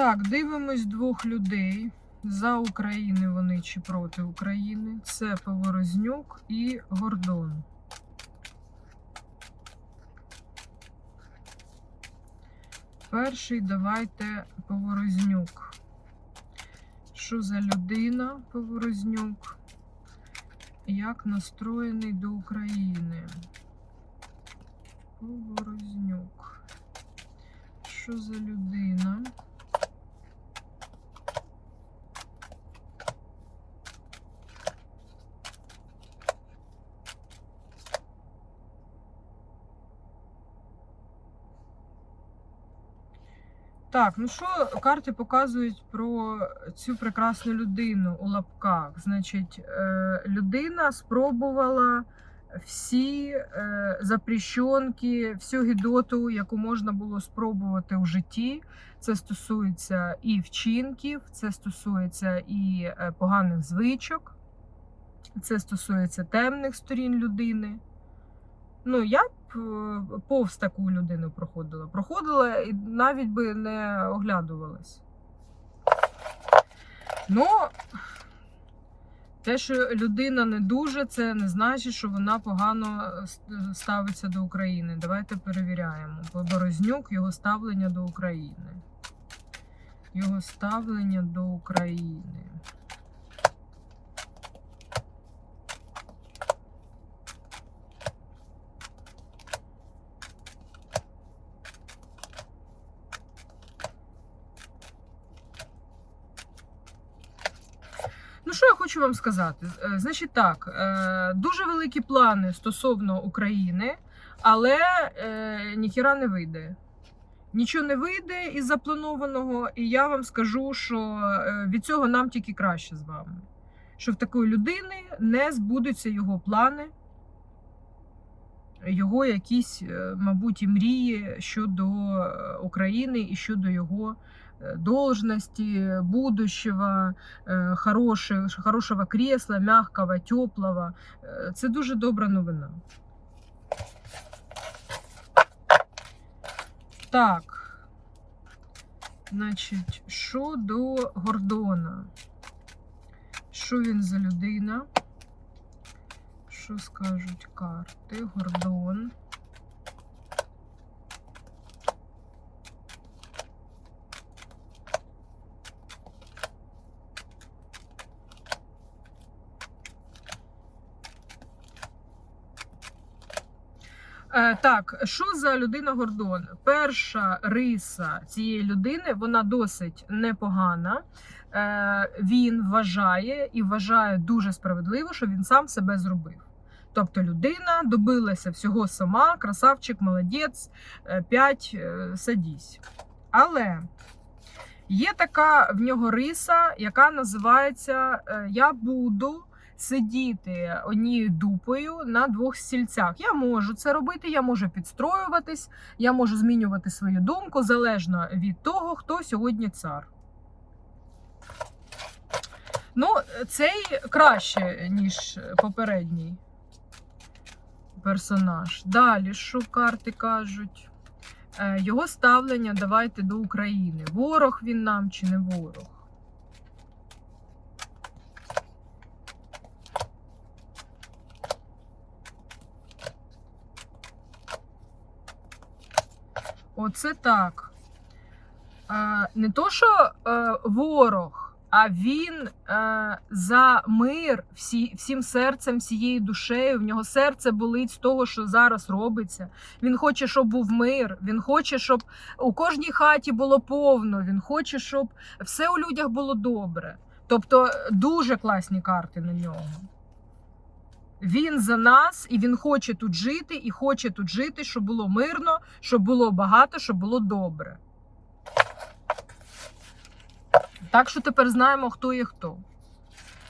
Так, дивимось двох людей. За України вони чи проти України. Це Поворознюк і Гордон. Перший давайте Поворознюк. Що за людина Поворознюк? Як настроєний до України? Поворознюк. Що за людина? Так, ну що карти показують про цю прекрасну людину у лапках? Значить, е, людина спробувала всі е, запрещенки, всю гідоту, яку можна було спробувати у житті. Це стосується і вчинків, це стосується і е, поганих звичок, це стосується темних сторін людини. Ну, я б е, повз таку людину проходила. Проходила і навіть би не оглядувалась. Ну, те, що людина не дуже, це не значить, що вона погано е, ставиться до України. Давайте перевіряємо. Борознюк, його ставлення до України. Його ставлення до України. Хочу вам сказати? Е, Значить, так, е, дуже великі плани стосовно України, але е, ніхіра не вийде. Нічого не вийде із запланованого, і я вам скажу, що від цього нам тільки краще з вами. Що в такої людини не збудуться його плани, його якісь, мабуть, і мрії щодо України і щодо його должности, будущего, е, хороше- хорошого кресла, мягкого, теплого. Це дуже добра новина. Так. Значить, що до Гордона? Що він за людина? Що скажуть карти? Гордон. Так, що за людина Гордон? Перша риса цієї людини вона досить непогана. Е, він вважає і вважає дуже справедливо, що він сам себе зробив. Тобто людина добилася всього сама, красавчик, молодець, 5 садісь. Але є така в нього риса, яка називається е, Я буду сидіти однією дупою на двох стільцях. Я можу це робити, я можу підстроюватись, я можу змінювати свою думку залежно від того, хто сьогодні цар. Ну, цей краще, ніж попередній персонаж. Далі, що карти кажуть? Е, Його ставлення давайте до України. Ворог він нам чи не ворог? Оце так. Е, Не то, що е, ворог, а він е, за мир всі, всім серцем, всією душею. В нього серце болить з того, що зараз робиться. Він хоче, щоб був мир. Він хоче, щоб у кожній хаті було повно. Він хоче, щоб все у людях було добре. Тобто дуже класні карти на нього. Він за нас і він хоче тут жити, і хоче тут жити, щоб було мирно, щоб було багато, щоб було добре. Так що тепер знаємо, хто є хто.